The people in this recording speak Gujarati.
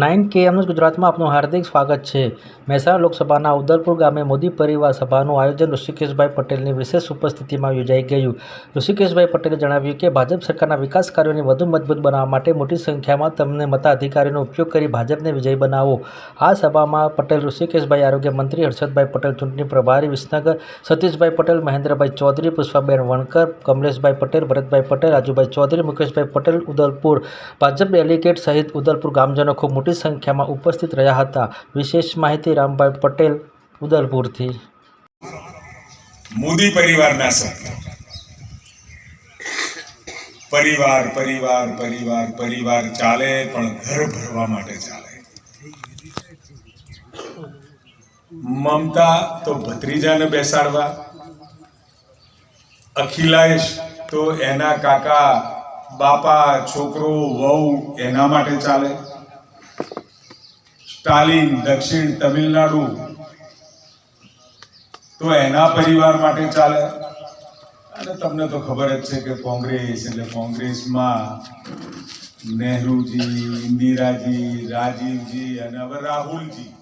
નાઇન કે એમનું ગુજરાતમાં આપનું હાર્દિક સ્વાગત છે. મહેસાણા લોકસભાના ઉદલપુર ગામે મોદી પરિવાર સભાનું આયોજન ઋષિકેશભાઈ પટેલની વિશેષ ઉપસ્થિતિમાં યોજાઈ ગયું. ઋષિકેશભાઈ પટેલે જણાવ્યું કે, ભાજપ સરકારના વિકાસ કાર્યોને વધુ મજબૂત બનાવવા માટે મોટી સંખ્યામાં તમને મતાધિકારીનો ઉપયોગ કરી ભાજપને વિજય બનાવો. આ સભામાં પટેલ, ઋષિકેશભાઈ આરોગ્ય મંત્રી હર્ષદભાઈ પટેલ, ચૂંટણી પ્રભારી વિસનગર, સતીશભાઈ પટેલ, મહેન્દ્રભાઈ ચૌધરી, પુષ્પાબેન વણકર, કમલેશભાઈ પટેલ, ભરતભાઈ પટેલ, રાજુભાઈ ચૌધરી, મુકેશભાઈ પટેલ, ઉદલપુર. ભાજપ ડેલિગેટ સહિત ઉદલપુર ગામજનો ખૂબ મોટી સંખ્યામાં ઉપસ્થિત રહ્યા હતા. વિશેષ માહિતી રામભાઈ પટેલ ઉદલપુરથી મોદી પરિવારના સભ્ય. પરિવાર પરિવાર પરિવાર પરિવાર ચાલે, પણ ઘર ભરવા માટે ચાલે. મમતા તો ભત્રીજાને બેસાડવા. અખિલેશ તો એના કાકા, બાપા, છોકરો, વહુ એના માટે ચાલે. સ્ટાલિન, દક્ષિણ તમિલનાડુ. તો એના પરિવાર માટે ચાલે? અને તમને તો ખબર જ છે કે કોંગ્રેસ, એટલે કોંગ્રેસમાં નહેરુજી, ઇન્દિરાજી, રાજીવજી અને હવે રાહુલજી.